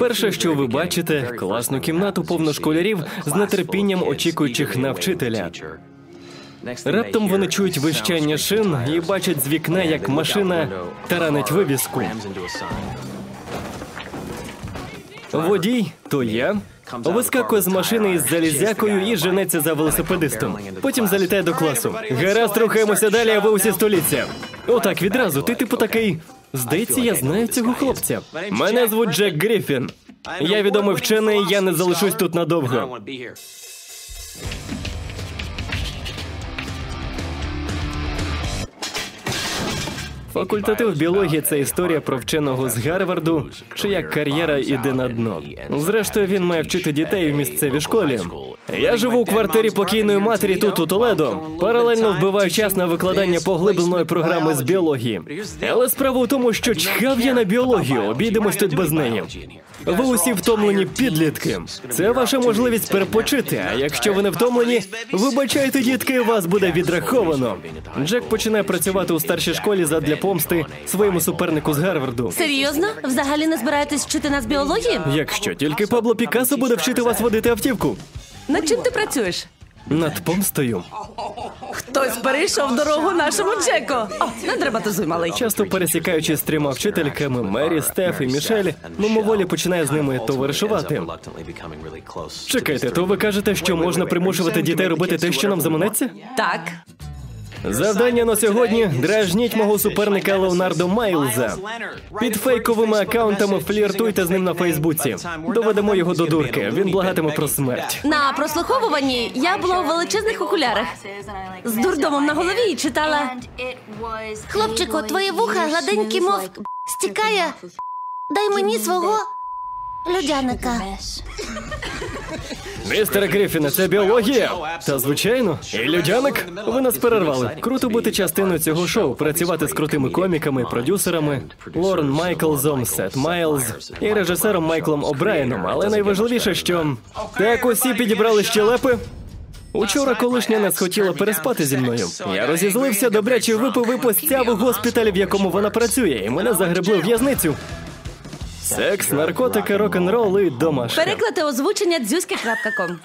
Перше, що ви бачите, класну кімнату повну школярів з нетерпінням очікуючих на вчителя. Раптом вони чують вищання шин і бачать з вікна, як машина таранить вивіску. Водій то я. Вискакує з машини із залізякою і женеться за велосипедистом. Потім залітає до класу. Гаразд, рухаємося далі, а ви усі століття. Отак відразу. Ти типу такий. Здається, я знаю цього хлопця. Мене звуть Джек Гріфін. Я відомий вчений, я не залишусь тут надовго. Факультатив біології це історія про вченого з Гарварду, чия кар'єра іде на дно. Зрештою, він має вчити дітей в місцевій школі. Я живу у квартирі покійної матері тут у Толедо. Паралельно вбиваю час на викладання поглибленої програми з біології. Але справа у тому, що чхав я на біологію, обійдемось тут без неї. Ви усі втомлені підлітки. Це ваша можливість перепочити. А якщо ви не втомлені, вибачайте, дітки, вас буде відраховано. Джек починає працювати у старшій школі задля помсти своєму супернику з Гарварду. Серйозно? Взагалі не збираєтесь вчити нас біології? Якщо тільки Пабло Пікасо буде вчити вас водити автівку Над чим ти працюєш? Над помстою. Хтось перейшов дорогу нашому Джеку. О, не драматизуй, малий. Часто пересікаючись з трьома вчительками Мері, Стеф і Мішель, мимоволі починає з ними товаришувати. Чекайте, то ви кажете, що можна примушувати дітей робити те, що нам заманеться? Так. Завдання на сьогодні дражніть мого суперника Леонардо Майлза. Під фейковими акаунтами фліртуйте з ним на Фейсбуці. Доведемо його до дурки. Він благатиме про смерть. На прослуховуванні я була у величезних окулярах з дурдомом на голові і читала. Хлопчику, твої вуха гладенькі, мов стікає. Дай мені свого людяника. Містер Гріфіне, це біологія. Та звичайно, і людяник. Ви нас перервали. Круто бути частиною цього шоу, працювати з крутими коміками, продюсерами, Лорен Майклзом, Сет Майлз і режисером Майклом О'Брайеном. Але найважливіше, що так усі підібрали щелепи. Учора колишня не схотіла переспати зі мною. Я розізлився, добряче випив і постяв у госпіталі, в якому вона працює, і мене загребли в в'язницю. Секс, наркотики, рок-н-рол і домашнє. Переклади озвучення дзюзьки.ком.